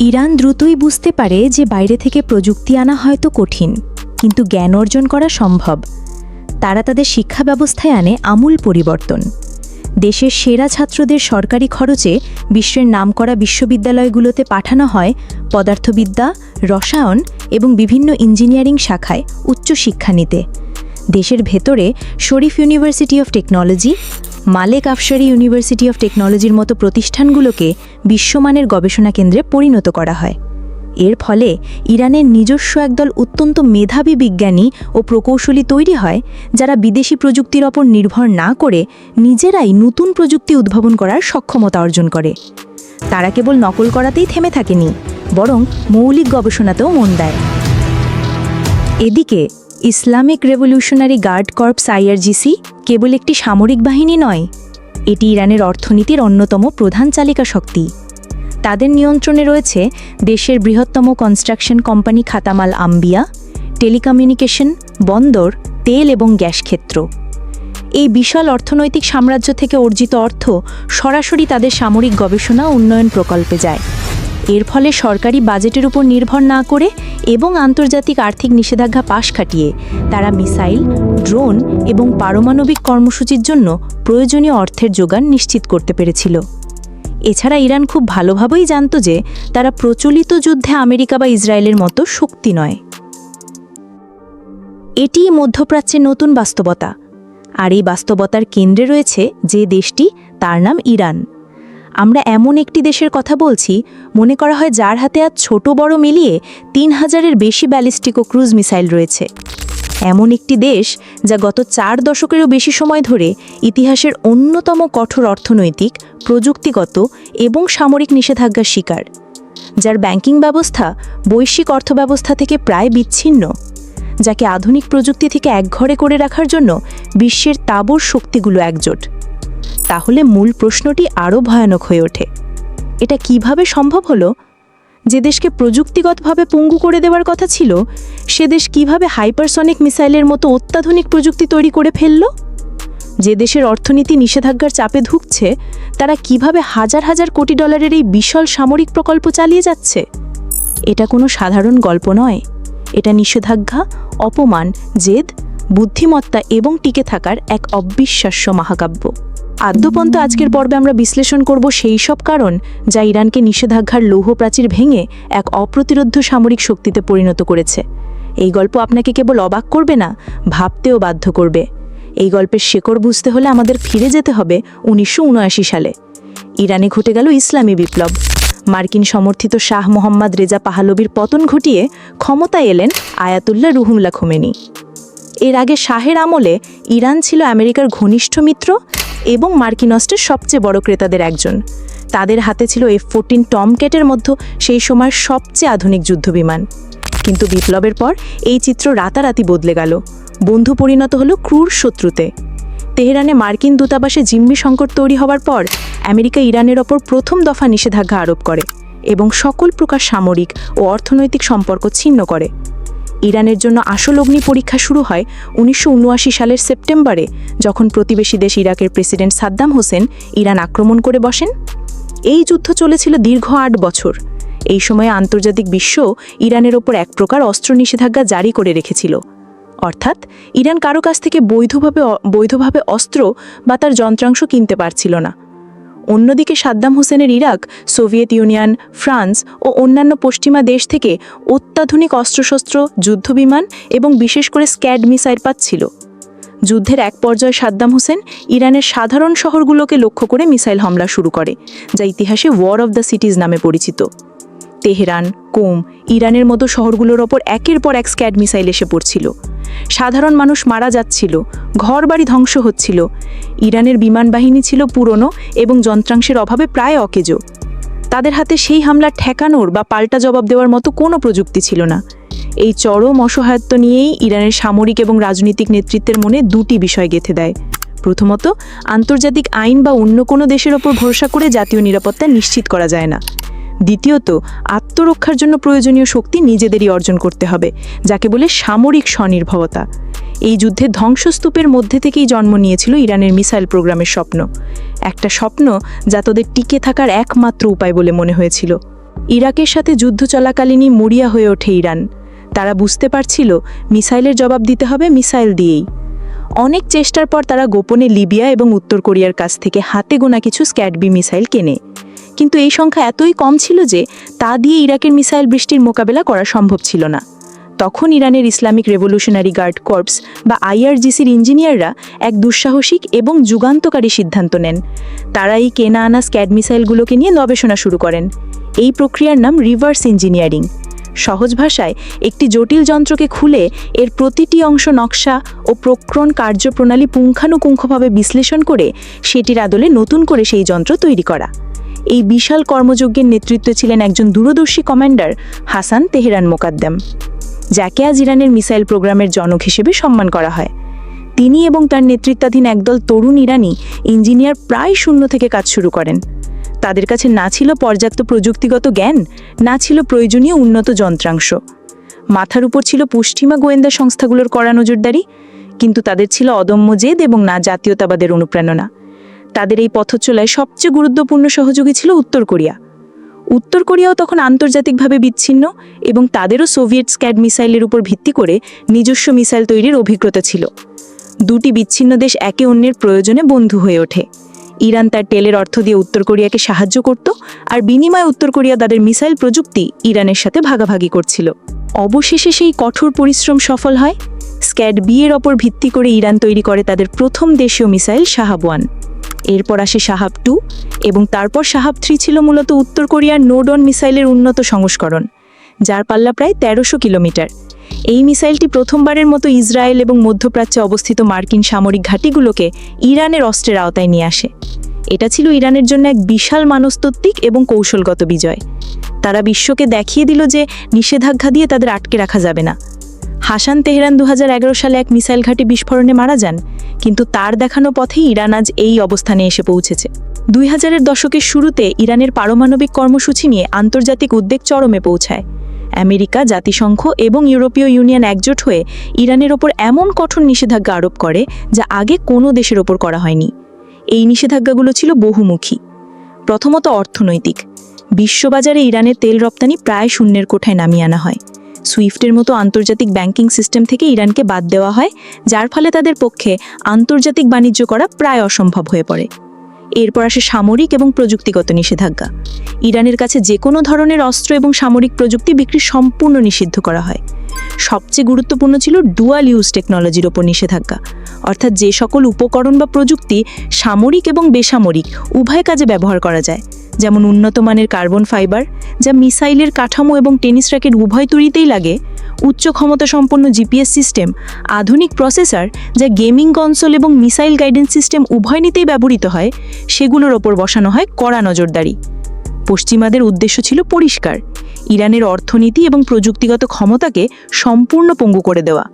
Iran দ্রুতই বুঝতে পারে যে বাইরে থেকে প্রযুক্তি আনা হয়তো কঠিন, কিন্তু জ্ঞান অর্জন করা সম্ভব। তারা তাদের শিক্ষা ব্যবস্থায় আনে আমূল পরিবর্তন। দেশের সেরা ছাত্রদের সরকারি খরচে বিশ্বের নামকরা বিশ্ববিদ্যালয়গুলোতে পাঠানো হয় পদার্থবিদ্যা, রসায়ন এবং বিভিন্ন ইঞ্জিনিয়ারিং শাখায় উচ্চশিক্ষা নিতে। দেশের ভেতরে Sharif university of technology Malek Afsari university of টেকনোলজির মতো প্রতিষ্ঠানগুলোকে বিশ্বমানের গবেষণা কেন্দ্রে পরিণত করা হয়। এর ফলে ইরানের নিজস্ব একদল অত্যন্ত মেধাবী বিজ্ঞানী ও প্রকৌশলী তৈরি হয়, যারা বিদেশি প্রযুক্তির ওপর নির্ভর না করে নিজেরাই নতুন প্রযুক্তি উদ্ভাবন করার সক্ষমতা অর্জন করে। তারা কেবল নকল করাতেই থেমে থাকেনি, বরং মৌলিক গবেষণাতেও মন দেয়। এদিকে Islamic revolutionary guard corps IRGC কেবল একটি সামরিক বাহিনী নয়, এটি ইরানের অর্থনীতির অন্যতম প্রধান চালিকা শক্তি। তাদের নিয়ন্ত্রণে রয়েছে দেশের বৃহত্তম কনস্ট্রাকশন কোম্পানি খাতামাল আম্বিয়া, টেলিকমিউনিকেশন, বন্দর, তেল এবং গ্যাস ক্ষেত্র। এই বিশাল অর্থনৈতিক সাম্রাজ্য থেকে অর্জিত অর্থ সরাসরি তাদের সামরিক গবেষণা উন্নয়ন প্রকল্পে যায়। এর ফলে সরকারি বাজেটের উপর নির্ভর না করে এবং আন্তর্জাতিক আর্থিক নিষেধাজ্ঞা পাশ কাটিয়ে তারা মিসাইল, ড্রোন এবং পারমাণবিক কর্মসূচির জন্য প্রয়োজনীয় অর্থের যোগান নিশ্চিত করতে পেরেছিল। এছাড়া ইরান খুব ভালোভাবেই জানত যে তারা প্রচলিত যুদ্ধে আমেরিকা বা ইসরায়েলের মতো শক্তি নয়। এটিই মধ্যপ্রাচ্যের নতুন বাস্তবতা। আর এই বাস্তবতার কেন্দ্রে রয়েছে যে দেশটি, তার নাম ইরান। আমরা এমন একটি দেশের কথা বলছি, মনে করা হয় যার হাতে আজ ছোট বড় মিলিয়ে তিন হাজারের বেশি ব্যালিস্টিক ও ক্রুজ মিসাইল রয়েছে। এমন একটি দেশ যা গত চার দশকেরও বেশি সময় ধরে ইতিহাসের অন্যতম কঠোর অর্থনৈতিক, প্রযুক্তিগত এবং সামরিক নিষেধাজ্ঞার শিকার, যার ব্যাংকিং ব্যবস্থা বৈশ্বিক অর্থব্যবস্থা থেকে প্রায় বিচ্ছিন্ন, যাকে আধুনিক প্রযুক্তি থেকে একঘরে করে রাখার জন্য বিশ্বের তাবর শক্তিগুলো একজোট। তাহলে মূল প্রশ্নটি আরও ভয়ানক হয়ে ওঠে। এটা কীভাবে সম্ভব হলো? যে দেশকে প্রযুক্তিগতভাবে পঙ্গু করে দেওয়ার কথা ছিল, সে দেশ কীভাবে হাইপারসনিক মিসাইলের মতো অত্যাধুনিক প্রযুক্তি তৈরি করে ফেলল? যে দেশের অর্থনীতি নিষেধাজ্ঞার চাপে ধুঁকছে, তারা কীভাবে হাজার হাজার কোটি ডলারের এই বিশাল সামরিক প্রকল্প চালিয়ে যাচ্ছে? এটা কোনো সাধারণ গল্প নয়। এটা নিষেধাজ্ঞা, অপমান, জেদ বুদ্ধিমত্তা এবং টিকে থাকার এক অবিশ্বাস্য মহাকাব্য। আদ্যপন্ত আজকের পর্বে আমরা বিশ্লেষণ করব সেই সব কারণ যা ইরানকে নিষেধাজ্ঞার লৌহ প্রাচীর ভেঙে এক অপ্রতিরোধ্য সামরিক শক্তিতে পরিণত করেছে। এই গল্প আপনাকে কেবল অবাক করবে না, ভাবতেও বাধ্য করবে। এই গল্পের শেকড় বুঝতে হলে আমাদের ফিরে যেতে হবে উনিশশো উনআশি সালে। ইরানে ঘটে গেল ইসলামী বিপ্লব। মার্কিন সমর্থিত শাহ মোহাম্মদ রেজা পাহালবির পতন ঘটিয়ে ক্ষমতায় এলেন আয়াতুল্লাহ রুহুল্লা খোমেনি। এর আগে শাহের আমলে ইরান ছিল আমেরিকার ঘনিষ্ঠ মিত্র এবং মার্কিন অস্ত্রের সবচেয়ে বড় ক্রেতাদের একজন। তাদের হাতে ছিল এফ ফোরটিন টমকেটের মধ্যে সেই সময়ের সবচেয়ে আধুনিক যুদ্ধবিমান। কিন্তু বিপ্লবের পর এই চিত্র রাতারাতি বদলে গেল। বন্ধু পরিণত হলো ক্রূর শত্রুতে। তেহরানে মার্কিন দূতাবাসে জিম্মি সংকট তৈরি হওয়ার পর আমেরিকা ইরানের ওপর প্রথম দফা নিষেধাজ্ঞা আরোপ করে এবং সকল প্রকার সামরিক ও অর্থনৈতিক সম্পর্ক ছিন্ন করে। ইরানের জন্য আসল অগ্নি পরীক্ষা শুরু হয় উনিশশো উনআশি সালের সেপ্টেম্বরে, যখন প্রতিবেশী দেশ ইরাকের প্রেসিডেন্ট সাদ্দাম হোসেন ইরান আক্রমণ করে বসেন। এই যুদ্ধ চলেছিল দীর্ঘ আট বছর। এই সময়ে আন্তর্জাতিক বিশ্ব ইরানের ওপর এক প্রকার অস্ত্র নিষেধাজ্ঞা জারি করে রেখেছিল। অর্থাৎ, ইরান কারও কাছ থেকে বৈধভাবে বৈধভাবে অস্ত্র বা তার যন্ত্রাংশ কিনতে পারছিল না। অন্যদিকে সাদ্দাম হোসেনের ইরাক, সোভিয়েত ইউনিয়ন, ফ্রান্স ও অন্যান্য পশ্চিমা দেশ থেকে অত্যাধুনিক অস্ত্রশস্ত্র, যুদ্ধবিমান এবং বিশেষ করে স্ক্যাড মিসাইল পাচ্ছিল। যুদ্ধের এক পর্যায়ে সাদ্দাম হোসেন ইরানের সাধারণ শহরগুলোকে লক্ষ্য করে মিসাইল হামলা শুরু করে, যা ইতিহাসে ওয়ার অফ দ্য সিটিজ নামে পরিচিত। তেহরান, কোম, ইরানের মতো শহরগুলোর ওপর একের পর এক স্ক্যাড মিসাইল এসে পড়ছিল। সাধারণ মানুষ মারা যাচ্ছিল, ঘরবাড়ি ধ্বংস হচ্ছিল। ইরানের বিমান বাহিনী ছিল পুরনো এবং যন্ত্রাংশের অভাবে প্রায় অকেজো। তাদের হাতে সেই হামলা ঠেকানোর বা পাল্টা জবাব দেওয়ার মতো কোনো প্রযুক্তি ছিল না। এই চরম অসহায়ত্ব নিয়েই ইরানের সামরিক এবং রাজনৈতিক নেতৃত্বের মনে দুটি বিষয় গেঁথে দেয়। প্রথমত, আন্তর্জাতিক আইন বা অন্য কোনো দেশের ওপর ভরসা করে জাতীয় নিরাপত্তা নিশ্চিত করা যায় না। দ্বিতীয়ত, আত্মরক্ষার জন্য প্রয়োজনীয় শক্তি নিজেদেরই অর্জন করতে হবে, যাকে বলে সামরিক স্বনির্ভরতা এই যুদ্ধে ধ্বংসস্তূপের মধ্যে থেকেই জন্ম নিয়েছিল ইরানের মিসাইল প্রোগ্রামের স্বপ্ন। একটা স্বপ্ন যা তোদের টিকে থাকার একমাত্র উপায় বলে মনে হয়েছিল। ইরাকের সাথে যুদ্ধ চলাকালীনই মরিয়া হয়ে ওঠে ইরান। তারা বুঝতে পারছিল, মিসাইলের জবাব দিতে হবে মিসাইল দিয়েই। অনেক চেষ্টার পর তারা গোপনে লিবিয়া এবং উত্তর কোরিয়ার কাছ থেকে হাতে গোনা কিছু স্ক্যাডবি মিসাইল কেনে। কিন্তু এই সংখ্যা এতই কম ছিল যে তা দিয়ে ইরাকের মিসাইল বৃষ্টির মোকাবেলা করা সম্ভব ছিল না। তখন ইরানের ইসলামিক রেভলিউশনারি গার্ড কর্পস বা আইআরজিসির ইঞ্জিনিয়াররা এক দুঃসাহসিক এবং যুগান্তকারী সিদ্ধান্ত নেন। তারা এই কেনা আনা স্ক্যাড মিসাইলগুলোকে নিয়ে গবেষণা শুরু করেন। এই প্রক্রিয়ার নাম রিভার্স ইঞ্জিনিয়ারিং। সহজ ভাষায়, একটি জটিল যন্ত্রকে খুলে এর প্রতিটি অংশ নকশা ও প্রক্রণ কার্যপ্রণালী পুঙ্খানুপুঙ্খভাবে বিশ্লেষণ করে সেটির আদলে নতুন করে সেই যন্ত্র তৈরি করা। এই বিশাল কর্মযজ্ঞের নেতৃত্বে ছিলেন একজন দূরদর্শী কমান্ডার হাসান তেহরান মোকাদ্দেম, যাকে আজ ইরানের মিসাইল প্রোগ্রামের জনক হিসেবে সম্মান করা হয়। তিনি এবং তার নেতৃত্বাধীন একদল তরুণ ইরানি ইঞ্জিনিয়ার প্রায় শূন্য থেকে কাজ শুরু করেন। তাদের কাছে না ছিল পর্যাপ্ত প্রযুক্তিগত জ্ঞান, না ছিল প্রয়োজনীয় উন্নত যন্ত্রাংশ। মাথার উপর ছিল পশ্চিমা গোয়েন্দা সংস্থাগুলোর কড়া নজরদারি, কিন্তু তাদের ছিল অদম্য জেদ এবং না জাতীয়তাবাদের অনুপ্রেরণা। তাদের এই পথচলায় সবচেয়ে গুরুত্বপূর্ণ সহযোগী ছিল উত্তর কোরিয়া। উত্তর কোরিয়াও তখন আন্তর্জাতিকভাবে বিচ্ছিন্ন এবং তাদেরও সোভিয়েত স্ক্যাড মিসাইলের উপর ভিত্তি করে নিজস্ব মিসাইল তৈরির অভিজ্ঞতা ছিল। দুটি বিচ্ছিন্ন দেশ একে অন্যের প্রয়োজনে বন্ধু হয়ে ওঠে। ইরান তার তেলের অর্থ দিয়ে উত্তর কোরিয়াকে সাহায্য করত আর বিনিময়ে উত্তর কোরিয়া তাদের মিসাইল প্রযুক্তি ইরানের সাথে ভাগাভাগি করছিল। অবশেষে সেই কঠোর পরিশ্রম সফল হয়। স্ক্যাড বি এর ওপর ভিত্তি করে ইরান তৈরি করে তাদের প্রথম দেশীয় মিসাইল শাহাব ওয়ান এরপর আসে সাহাব টু এবং তারপর সাহাব থ্রি ছিল মূলত উত্তর কোরিয়ার নোডন মিসাইলের উন্নত সংস্করণ, যার পাল্লা প্রায় তেরোশো কিলোমিটার। এই মিসাইলটি প্রথমবারের মতো ইসরায়েল এবং মধ্যপ্রাচ্যে অবস্থিত মার্কিন সামরিক ঘাঁটিগুলোকে ইরানের অস্ত্রের আওতায় নিয়ে আসে। এটা ছিল ইরানের জন্য এক বিশাল মানস্তত্ত্বিক এবং কৌশলগত বিজয়। তারা বিশ্বকে দেখিয়ে দিল যে নিষেধাজ্ঞা দিয়ে তাদের আটকে রাখা যাবে না। হাসান তেহরান দু হাজার এগারো সালে এক মিসাইল ঘাঁটি বিস্ফোরণে মারা যান, কিন্তু তার দেখানো পথেই ইরান আজ এই অবস্থানে এসে পৌঁছেছে। দুই হাজারের দশকের শুরুতে ইরানের পারমাণবিক কর্মসূচি নিয়ে আন্তর্জাতিক উদ্বেগ চরমে পৌঁছায়। আমেরিকা, জাতিসংঘ এবং ইউরোপীয় ইউনিয়ন একজোট হয়ে ইরানের ওপর এমন কঠোর নিষেধাজ্ঞা আরোপ করে যা আগে কোনো দেশের ওপর করা হয়নি। এই নিষেধাজ্ঞাগুলো ছিল বহুমুখী। প্রথমত অর্থনৈতিক। বিশ্ববাজারে ইরানের তেল রপ্তানি প্রায় শূন্যের কোঠায় নামিয়ে আনা হয়। সুইফটের মতো আন্তর্জাতিক ব্যাংকিং সিস্টেম থেকে ইরানকে বাদ দেওয়া হয়, যার ফলে তাদের পক্ষে আন্তর্জাতিক বাণিজ্য করা প্রায় অসম্ভব হয়ে পড়ে। এরপর আসে সামরিক এবং প্রযুক্তিগত নিষেধাজ্ঞা। ইরানের কাছে যে কোনো ধরনের অস্ত্র এবং সামরিক প্রযুক্তি বিক্রি সম্পূর্ণ নিষিদ্ধ করা হয়। সবচেয়ে গুরুত্বপূর্ণ ছিল ডুয়াল ইউজ টেকনোলজির ওপর নিষেধাজ্ঞা। অর্থাৎ যে সকল উপকরণ বা প্রযুক্তি সামরিক এবং বেসামরিক উভয় কাজে ব্যবহার করা যায়। যেমন উন্নত মানের কার্বন ফাইবার, যা মিসাইলের কাঠামো এবং টেনিস র্যাকেট উভয় তৈরিতেই লাগে, উচ্চ ক্ষমতা সম্পন্ন জিপিএস সিস্টেম, আধুনিক প্রসেসর যা গেমিং কনসোল এবং মিসাইল গাইডেন্স সিস্টেম উভয় নিতেই ব্যবহৃত হয়, সেগুলোর ওপর বসানো হয় কড়া নজরদারি। পশ্চিমাদের উদ্দেশ্য ছিল পরিষ্কার, ইরানের অর্থনীতি এবং প্রযুক্তিগত ক্ষমতাকে সম্পূর্ণ পঙ্গু করে দেওয়া।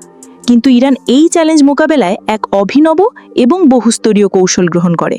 কিন্তু ইরান এই চ্যালেঞ্জ মোকাবেলায় এক অভিনব এবং বহুস্তরীয় কৌশল গ্রহণ করে।